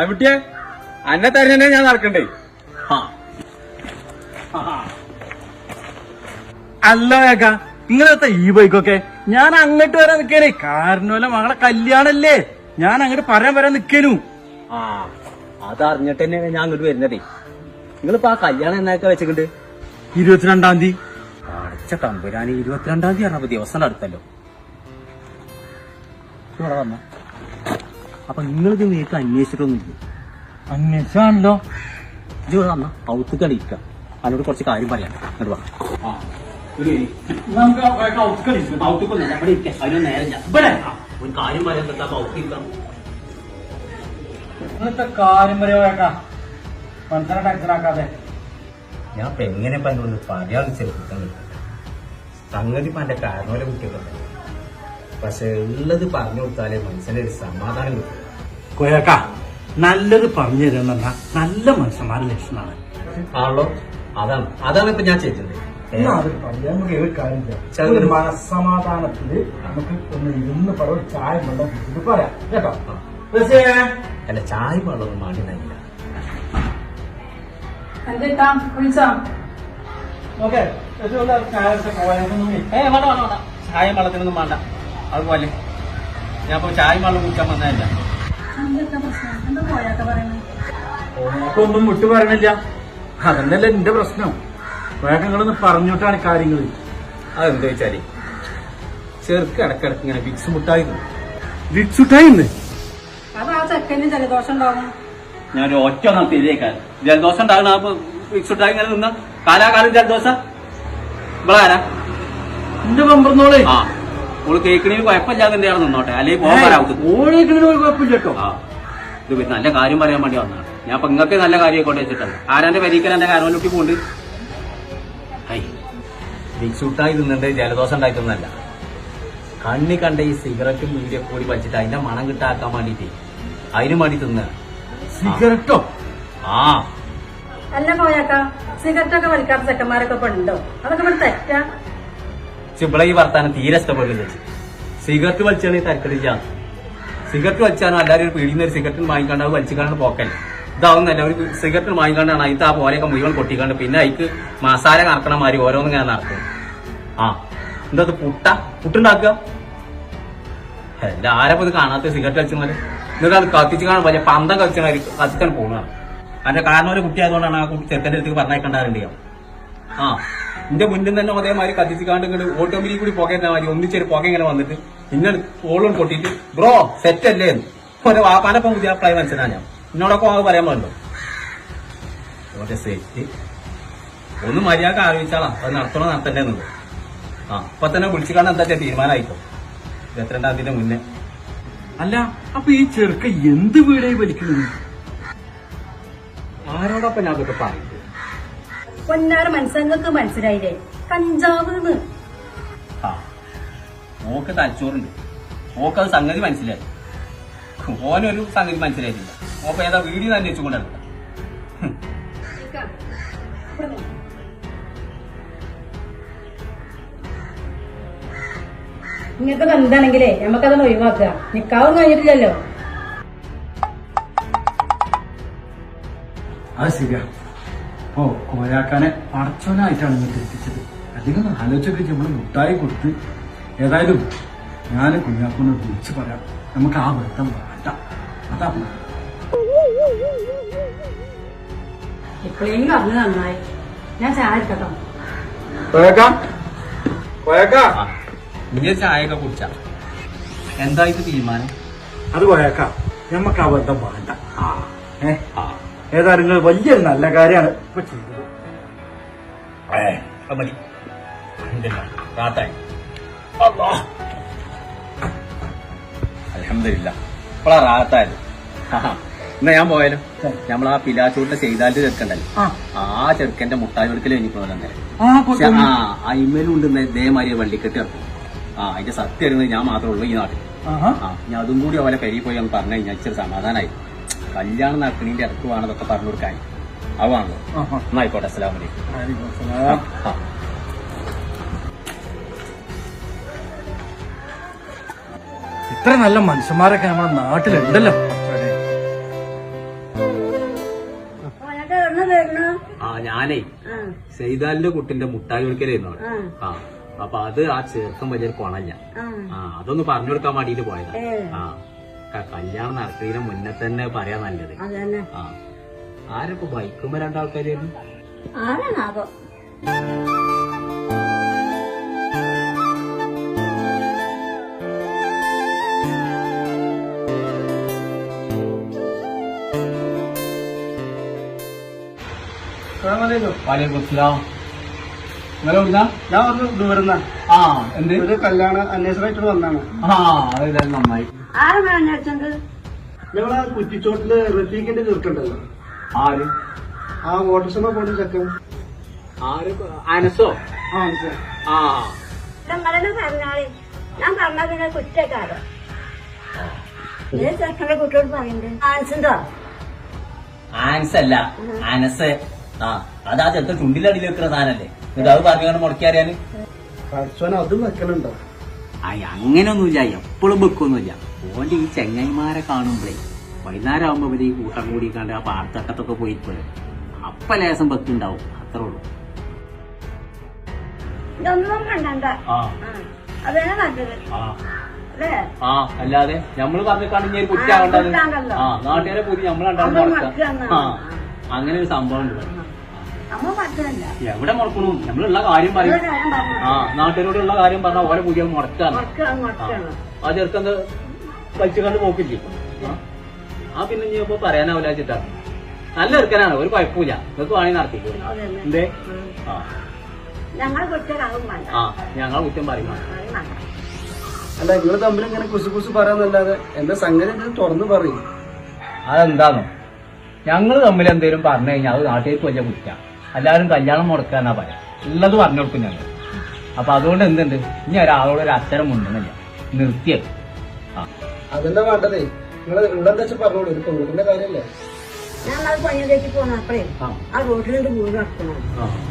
അവിട്ടിയെ അന്നെ തന്നെ ഞാൻ നടക്കണ്ടേ? അല്ല വേഗ നിങ്ങളത്തെ ഈ ബൈക്കൊക്കെ ഞാൻ അങ്ങോട്ട് വരാൻ നിൽക്കാനേ. കാരണമല്ല മകളെ കല്യാണല്ലേ? ഞാൻ അങ്ങോട്ട് പറയാൻ വരാൻ നിൽക്കാനു. ആ അതറിഞ്ഞിട്ട് തന്നെയാണ് ഞാൻ അങ്ങോട്ട് വരുന്നതേ. നിങ്ങളിപ്പോ ആ കല്യാണം എന്നൊക്കെ വെച്ചിട്ടുണ്ട്? ഇരുപത്തിരണ്ടാം തീയതി. അടച്ച തമ്പുരാനി ഇരുപത്തിരണ്ടാം തീയതി പറഞ്ഞപ്പോ ദിവസം അടുത്തല്ലോ ഇവിടെ വന്ന. അപ്പൊ നിങ്ങളിത് നിങ്ങൾക്ക് അന്വേഷിച്ചിട്ടൊന്നുമില്ല അന്വേഷിച്ചാണല്ലോ. ഇത് വന്ന ഔത്ത് കളിക്കാം അതിനോട് കുറച്ച് കാര്യം പറയാം. എന്നിട്ട് പറഞ്ഞു ഞാൻ ഒരു കാര്യം പറയാൻ പറ്റാ കാര്യം ഇപ്പൊ എങ്ങനെ ഇപ്പൊ എന്നോട് പറയാൻ ചെറുപ്പം സംഗതി ഇപ്പൊ എന്റെ കാരണവരെ കുട്ടികളുണ്ട് പക്ഷെ ഉള്ളത് പറഞ്ഞു കൊടുത്താലേ മനസ്സിനൊരു സമാധാനം കിട്ടും കോയക്ക. നല്ലത് പറഞ്ഞു തരുന്ന നല്ല മനുഷ്യന്മാരെ ലക്ഷണമാണ് ആണല്ലോ. അതാണ്. അതാണ് ഇപ്പൊ ഞാൻ ചെയ്തത് ഏ, നമുക്ക് ഒരു കാര്യം ചെയ്യാം? ചെറുത്. ഒരു മനസ്സമാധാനത്തിൽ നമുക്ക് ഒന്ന് ഇരുന്ന് പറ ഒരു ചായ വെള്ളം കുടിച്ചിട്ട് പറയാം. കേട്ടോ? പക്ഷേ അല്ല ചായ വേണ്ട വേണ്ട വേണ്ട ചായ വെള്ളത്തിനൊന്നും വേണ്ട. അതുപോലെ. ഞാൻ ഇപ്പൊ ചായ വെള്ളം കുടിക്കാൻ വന്നതല്ല. പറയുന്നത് ഒന്നും വിട്ടു പറയണില്ല. അതന്നല്ല എന്റെ പ്രശ്നം. വേഗങ്ങളൊന്ന് പറഞ്ഞോട്ടാണ് കാര്യങ്ങൾ അതെന്താ വെച്ചാൽ ചെറുക്ക് ഇടക്കിടക്ക് ഇങ്ങനെ വിക്സ് മുട്ടായി വിക്സ് മുട്ടായി അത് ആ ചെക്കന് ജലദോഷം ഉണ്ടാവും ഞാൻ ഒരു ഒറ്റ തിരിയേക്കാൻ ജലദോഷം ഉണ്ടാകുന്ന വിക്സ് മുട്ടായി ഇങ്ങനെ നിന്ന? കാലാകാലം ജലദോഷം? ഇവളാരാ? എന്റെ പമ്പറന്നോളെ. ആ. ഓൾ കേക്കണിന് കുഴപ്പമില്ലാതെ എന്തെയാണ് നിന്നോട്ടെ അല്ലെങ്കിൽ പോകാൻ ഓൾ കേക്കണിന് ഒരു കുഴപ്പമില്ല കേട്ടോ. ആ. ഇത് നല്ല കാര്യം പറയാൻ വേണ്ടി വന്നതാണ്. ഞാൻ അപ്പൊ നിങ്ങൾക്ക് നല്ല കാര്യം ആയിക്കോട്ടെ വെച്ചിട്ടാണ്. ആരാന്റെ പരീക്കൽ എന്റെ കാരണോട്ടി പോണ്ട്? ഹൈ മുട്ടായി തിന്നിട്ട് ജലദോഷം ഉണ്ടാക്കുന്നല്ല കണ്ണി കണ്ട ഈ സിഗരറ്റും വീഡിയോ കൂടി വലിച്ചിട്ട് അതിന്റെ മണം കിട്ടാക്കാൻ വേണ്ടിട്ട് അതിനു വേണ്ടി തിന്ന. സിഗരറ്റോ? ആ. അല്ല പോയാക്ക സിഗരറ്റൊക്കെ വലിക്കാത്ത ചെക്കന്മാരൊക്കെ ഇപ്പൊ ഉണ്ടോ? അതൊക്കെ ഇവിടെ തെറ്റാ. ചിബിള ഈ വർത്താനം തീരെ ഇഷ്ടപ്പെടില്ല സിഗരറ്റ് വലിച്ചാണെങ്കിൽ തരക്കടില്ല സിഗരറ്റ് വലിച്ചാണോ എല്ലാവരും ഒരു ഒരു സിഗരറ്റ് വാങ്ങിക്കാണ്ട് അത് വലിച്ചിക്കാണ്ട് പോക്കൽ ഇതാവുന്നല്ല ഒരു സിഗരറ്റ് വാങ്ങിക്കാണ്ടാണ് അതിൽ ആ പോലെയൊക്കെ മുഴുവൻ കൊട്ടിക്കാണ്ട്. പിന്നെ അതിക്ക് മസാല കറക്കണ മാതിരി ഓരോന്നും ഞാൻ നടക്കും. ആ എന്താ പുട്ട? പുട്ടുണ്ടാക്കുക? എല്ലാരും ഇത് കാണാത്ത സിഗരറ്റ് വലിച്ചാൽ എന്നിട്ട് അത് കത്തിച്ച് കാണാൻ വലിയ പന്തം കത്തിച്ചാൽ കത്തിക്കാൻ പോകുന്നതാണ് അതിന്റെ കാരണം ഒരു കുട്ടി ആയതുകൊണ്ടാണ് ആ കുട്ടി ചെറുക്കന്റെ അടുത്തേക്ക് പറഞ്ഞേക്കണ്ടാറുണ്ട് ആ. എന്റെ മുന്നിൽ തന്നെ അതേമാതിരി കത്തിച്ചിക്കാണ്ട് ഇങ്ങോട്ട് ഓട്ടോമിലി കൂടി പുകയുന്ന മാതിരി ഒന്നിച്ചൊരു പുക ഇങ്ങനെ വന്നിട്ട് ഇന്നെ ഓളും കൊട്ടിട്ട് ബ്രോ സെറ്റ് അല്ലേ? എന്ന് ഒരു വാപ്പാനപ്പം പുതിയ അപ്ലൈ മനസ്സിലാ ഞാൻ. എന്നോടൊപ്പം അത് പറയാൻ പാടുണ്ടോ? സെറ്റ് ഒന്ന് മര്യാദ ആലോചിച്ചാളാ. അത് നടത്തണോ നടത്തണ്ടേ എന്നുള്ളത്. ആ ഇപ്പൊ തന്നെ വിളിച്ചിക്കാണ്ട് എന്താ വെച്ചാൽ തീരുമാനമായിക്കോ ഇരുപത്തിരണ്ടാം തീയതി മുന്നേ. അല്ല അപ്പൊ ഈ ചെറുക്ക എന്ത് വീടായി വലിക്കുന്നത് ആരോടൊപ്പം ഞാൻ അതൊക്കെ പറയുന്നത് പൊന്നാര മനസ്സങ്ങൾക്ക് മനസ്സിലായില്ലേ കഞ്ചാവ് ആ ഓക്ക് തലച്ചോറുണ്ട് ഓക്കത് സംഗതി മനസ്സിലായി. ഓനൊരു സംഗതി മനസ്സിലായിട്ടില്ല. ഓപ്പ ഏതാ വീഡിയോ തന്നെ വെച്ചുകൊണ്ടാണ് ഇങ്ങനത്തെ ബന്ധാണെങ്കിലേ നമുക്കതൊന്ന് ഒഴിവാക്കുക. നിക്കാവും കഴിഞ്ഞിട്ടില്ലല്ലോ. ശരിയാ. ഓ കോയാക്കാനെ അർച്ചനായിട്ടാണ് ഇങ്ങോട്ട് എത്തിച്ചത് അല്ലെങ്കിൽ ഒന്ന് ആലോചിച്ചൊക്കെ നമ്മൾ മുട്ടായി കൊടുത്ത് ഏതായാലും ഞാൻ കുഞ്ഞാക്കൊന്ന് വിളിച്ച് പറയാം. നമുക്ക് ആ വൃത്തം വേണ്ട. അതാ നന്നായി. ഞാൻ ചായ എടുക്കട്ടോ. കോയാക്ക കോയാക്ക നീ ചായയൊക്കെ കുടിച്ച. എന്തായിട്ട് തീരുമാനം? അത് കോയാക്ക നമുക്ക് ആ ബന്ധം വേണ്ട. ഏ? ആ. ഏതായാലും നിങ്ങൾ വലിയൊരു നല്ല കാര്യമാണ് ഇപ്പൊ ചെയ്തത്. മതി. അലഹമില്ല ഇപ്പളാ റാത്തായത്. എന്നാ ഞാൻ പോയാലും? നമ്മൾ ആ പിലാച്ചൂട്ടിന്റെ ചെയ്താലിന്റെ ചെറുക്കണ്ടല്ലോ? ആ. ചെറുക്കന്റെ മുട്ടായി എനിക്ക് പോകാൻ തന്നെ ആ പക്ഷെ കൊ- ആ അയിമലുണ്ട് ഇതേമാതിരി വള്ളിക്കെട്ട് ഇറക്കും ആ അതിന്റെ സത്യം അറിയുന്നത് ഞാൻ മാത്രമേ ഉള്ളൂ ഈ നാട്ടിൽ. ഞാൻ അതും കൂടി അവരെ പെരി പോയി പറഞ്ഞു കഴിഞ്ഞാൽ ഇച്ചിരി സമാധാനമായി കല്യാണം നടക്കണീന്റെ ഇറക്ക് വേണതൊക്കെ പറഞ്ഞു കൊടുക്കാൻ. അതാണല്ലോ. എന്നായിക്കോട്ടെ അസ്സലാമു അലൈക്കും. വലൈക്കും ഇത്ര നല്ല മനുഷ്യന്മാരൊക്കെ നമ്മുടെ നാട്ടിലുണ്ടല്ലോ. ആ ഞാനേ സെയ്താലിന്റെ കുട്ടിന്റെ മുട്ടായി ഒരിക്കലായിരുന്നു അവിടെ. ആ. അപ്പൊ അത് ആ ചെറുക്കം വലിയൊരു കൊണല്ല. ആ. അതൊന്ന് പറഞ്ഞു കൊടുക്കാൻ വേണ്ടിട്ട് പോയതാ. ആ. കല്യാണം നടക്കുന്നതിന് മുന്നേ തന്നെ പറയാ നല്ലത്. ആ. ആരൊക്കെ ബൈക്കുമ്പോ രണ്ടാൾക്കാരായിരുന്നു? ആരാണാവോ? ഞാൻ ദൂരുന്ന ആ. എന്ത് ഒരു കല്യാണ അന്വേഷണമായിട്ട് വന്നാണ് ആ അതെല്ലാം നന്നായി. ആരും ഞങ്ങളാ കുറ്റിച്ചോട്ടിൽ റഫീഖിന്റെ ചെറുക്കുണ്ടല്ലോ. ആര്? ആ ഓട്ടോസമ പോണ ചെക്കൻ. ആര്? അനസോ? ആ ആ. നിങ്ങളെന്ന് ഞാൻ പറഞ്ഞത് നിങ്ങൾ കുറ്റക്കാരോ? ഏത് ചെക്കന്റെ കുട്ടിയോട് പറയണ്ടേ? ആൻസുണ്ടോ ആൻസ് അല്ല അനസ്. ആ അതാ ചെറുത്ത ചുണ്ടിലടിയിൽ വെക്കുന്ന സാധനല്ലേ. എന്നിട്ട് അത് പറഞ്ഞാണ് മുടക്കിയറിയാന് പഠിച്ചോൻ അതും വെക്കലുണ്ടോ? അയ്യ അങ്ങനെയൊന്നുമില്ല എപ്പോഴും വെക്കൊന്നുമില്ല ഓന്റെ ഈ ചെങ്ങായിമാരെ കാണുമ്പോഴേ വൈകുന്നേരം ആകുമ്പോൾ ഇവർ ഈ കൂട്ടം കൂടി കണ്ട് ആ പാർത്തട്ടത്തൊക്കെ പോയിരിക്കുമല്ലോ അപ്പ ലേസം വെക്കുണ്ടാവും അത്രേ ഉള്ളൂ. ഇതൊന്നും കണ്ടണ്ട ആ. നല്ലത്. അല്ലാതെ നമ്മൾ പറഞ്ഞിട്ടാണെങ്കിൽ കുറ്റാണ്ടല്ലോ. ആ നാട്ടുകാരെ പോയി നമ്മൾ ആ അങ്ങനെ ഒരു സംഭവം ഉണ്ട് എവിടെ മുടക്കണു നമ്മളുള്ള കാര്യം പറയും. കാര്യം പറഞ്ഞു ആ നാട്ടുകാരോടുള്ള കാര്യം പറഞ്ഞാൽ ഓരോ പുതിയ മുടക്കാണ്. ആ ചെറുക്കന്ത് വലിച്ചു കണ്ട് പോക്കില്ലേ? ആ. പിന്നെ ഇനി ഇപ്പൊ പറയാനാവില്ല ചിട്ടാ. നല്ല ചെറുക്കനാണ് ഒരു കുഴപ്പമില്ല. നിങ്ങൾക്ക് വേണമെങ്കിൽ നടത്തിക്കോ. അതന്നെ. എന്തേ? ആ. ഞങ്ങൾ കുറ്റം പറയും. അല്ല നിങ്ങൾ തമ്മിൽ ഇങ്ങനെ കുസു കുസു പറയാന്നല്ലാതെ എന്താ സംഗതി തുറന്നു പറയും? അതെന്താണോ ഞങ്ങൾ തമ്മിൽ എന്തേലും പറഞ്ഞു കഴിഞ്ഞാൽ അത് നാട്ടിലേക്ക് വലിയ കുറ്റ. എല്ലാവരും കല്യാണം മുടക്കാനാ പറയാം. ഉള്ളത് പറഞ്ഞു കൊടുക്കും ഞങ്ങൾ അപ്പൊ അതുകൊണ്ട് എന്തുണ്ട്? ഇനി ഒരാളോട് ഒരു അച്ഛനും ഉണ്ടെന്നില്ല നിർത്തിയത്. അതെന്താ വേണ്ടതേ? നിങ്ങൾ ഇവിടെ എന്താ പറഞ്ഞോളൂ? ഒരു പെൺകുട്ടിന്റെ കാര്യല്ലേ ഞാൻ അത് പണിയിലേക്ക് പോന്നപ്പോഴേ ആ. ആ റോഡിലുണ്ട് വീട് നടക്കണം.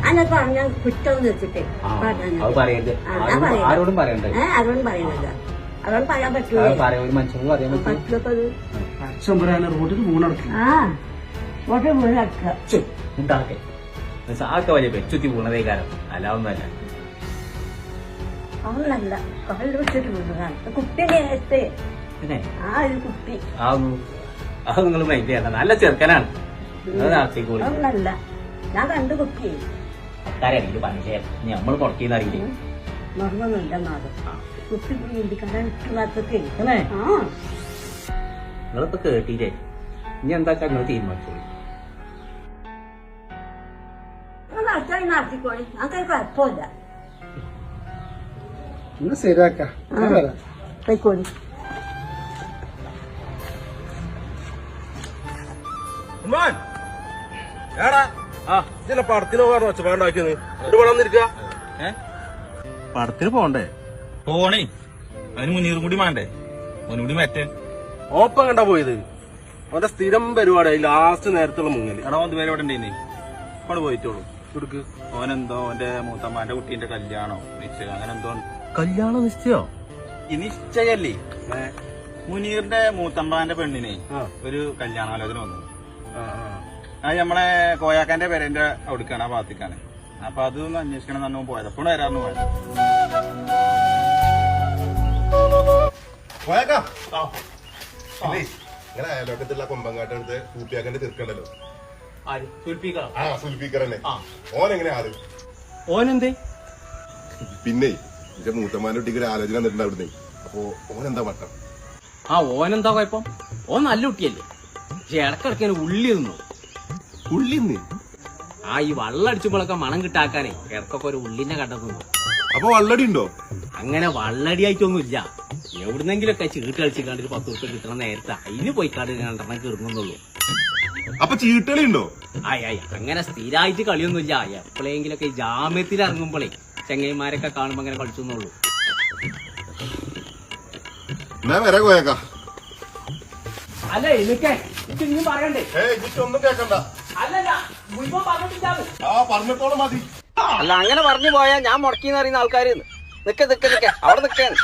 അന്നെ പറഞ്ഞ കുറ്റം വെച്ചിട്ടേ ആരോടും- പറയാം. ആരോടും പറയണ്ടേ? അതോട് പറയാൻ അത് പറ്റൂലേ പറയാം. ഒരു മനുഷ്യന് പറയാൻ പറ്റും പറ്റില്ലപ്പോ അത് അച്ഛൻ പറയാൻ റോഡിൽ ആ. റോഡിൽ വീട് സാക്ക വലിയ പെച്ചുത്തി വീണതേ കാരണം അല്ലാവുന്നല്ല വെച്ചിട്ട് കുട്ടിയുടെ നേരത്തെ? പിന്നെ? ആ ഒരു കുട്ടി. ആ അത് നിങ്ങൾ മൈൻഡ് ചെയ്യണ്ട നല്ല ചെറുക്കനാണ്. അതൊന്നല്ല ഞാൻ കണ്ടു കുട്ടി അറിയില്ല പണിശേ നമ്മൾ പുറത്തുനിന്ന് അറിയില്ലേ? മറന്നൊന്നുമില്ല നാട് കുട്ടി നിങ്ങളിപ്പോ കേട്ടില്ലേ? ഇനി എന്താ നിങ്ങൾ തീരുമാനിച്ചോളൂ? നടത്തിക്കോളി. ഞങ്ങൾക്ക് കുഴപ്പമില്ല. ശരിയാക്കാം. പോയിക്കോളി ഉമ്മാൻ! ഏടാ ആ ഇതിലെ പടത്തിന് വെച്ച വേണ്ടാക്കിയത് ഇവിടെ വന്നിരിക്ക. പടത്തിന് പോണ്ടേ? പോണേ. അതിന് മുന്നീറും കൂടി വേണ്ടേ? മുന്നും കൂടി മറ്റേ. ഓപ്പം കണ്ടാ പോയത്? അവന്റെ സ്ഥിരം പരിപാടി ലാസ്റ്റ് നേരത്തുള്ള മുങ്ങൽ എടാ ഒന്ന് പേര് ഇവിടെ ഉണ്ടേ അവിടെ പോയിട്ടോളൂ കൊടുക്ക്. ഓനെന്തോ ഓന്റെ മൂത്തമ്മാന്റെ കുട്ടീന്റെ കല്യാണോ നിശ്ചയം. അങ്ങനെ എന്തോ. കല്യാണം നിശ്ചയോ? ഈ നിശ്ചയല്ലേ? മുനീറിന്റെ മൂത്തമ്പാന്റെ പെണ്ണിനെ ഒരു കല്യാണാലോചന വന്നു. ആ, നമ്മളെ കോയാക്കാന്റെ പേരന്റെ അവിടുക്കാണ് ആ ഭാഗത്തേക്കാണ്. അപ്പൊ അതൊന്ന് അന്വേഷിക്കണം തന്നെ പോയത്. എപ്പോഴും വരാമെന്ന് പോയത് ഇല്ലേ, ഇങ്ങനെ അയലോക്കത്തുള്ള കൊമ്പങ്കാട്ടടുത്ത് കൂപ്പിയാക്കന്റെ തീർക്കണ്ടല്ലോ ആ തന്നെ. ഓൻ എങ്ങനെയാ ആൾ ഓനെന്തേ? പിന്നെ എന്റെ മൂത്തമാരുടെ കുട്ടിക്ക് ഒരു ആലോചന വന്നിട്ടുണ്ട് അവിടുന്ന്. അപ്പൊ ഓൻ എന്താ വട്ടം? ആ ഓനെന്താ കുഴപ്പം? ഓൻ നല്ല കുട്ടിയല്ലേ. പക്ഷെ ഇടക്കിടക്ക് ഉള്ളി തിന്നു. ഉള്ളിന്ന് ആ ഈ വള്ളം അടിച്ചുമ്പോഴൊക്കെ മണം കിട്ടാക്കാനേ ഇടക്കൊക്കെ ഒരു ഉള്ളിനെ കണ്ടെത്തുന്നു അപ്പൊ വള്ളടി ഉണ്ടോ? അങ്ങനെ വള്ളടി ഇല്ല എവിടുന്നെങ്കിലൊക്കെ ചീട്ട് കളിച്ചിക്കാണ്ട് ഒരു പത്ത് ദിവസം കിട്ടണ നേരത്തെ. അതിന് പോയിക്കാണ്ട് രണ്ടെണ്ണം കിറങ്ങുന്നുള്ളൂ അപ്പൊ ചീട്ടുകളി ഉണ്ടോ അങ്ങനെ സ്ഥിരമായിട്ട് കളിയൊന്നുമില്ല. എപ്പോഴെങ്കിലൊക്കെ ജാമ്യത്തിൽ ഇറങ്ങുമ്പോഴേ ചെങ്ങൈമാരൊക്കെ കാണുമ്പോ അങ്ങനെ കളിച്ചെന്നുള്ളൂ ഞാൻ വരെ പോയേക്കാം അല്ല എനിക്കേ ഇനി പറയണ്ടേ? ഒന്നും കേക്കണ്ട. അല്ലല്ല മുൻപ് ആ പറഞ്ഞിട്ടോളം മതി. അല്ല അങ്ങനെ പറഞ്ഞു പോയാ ഞാൻ മുടക്കിന്ന് അറിയുന്ന ആൾക്കാര്. നിക്ക നിക്ക നിക്ക. അവിടെ നിക്കാണ്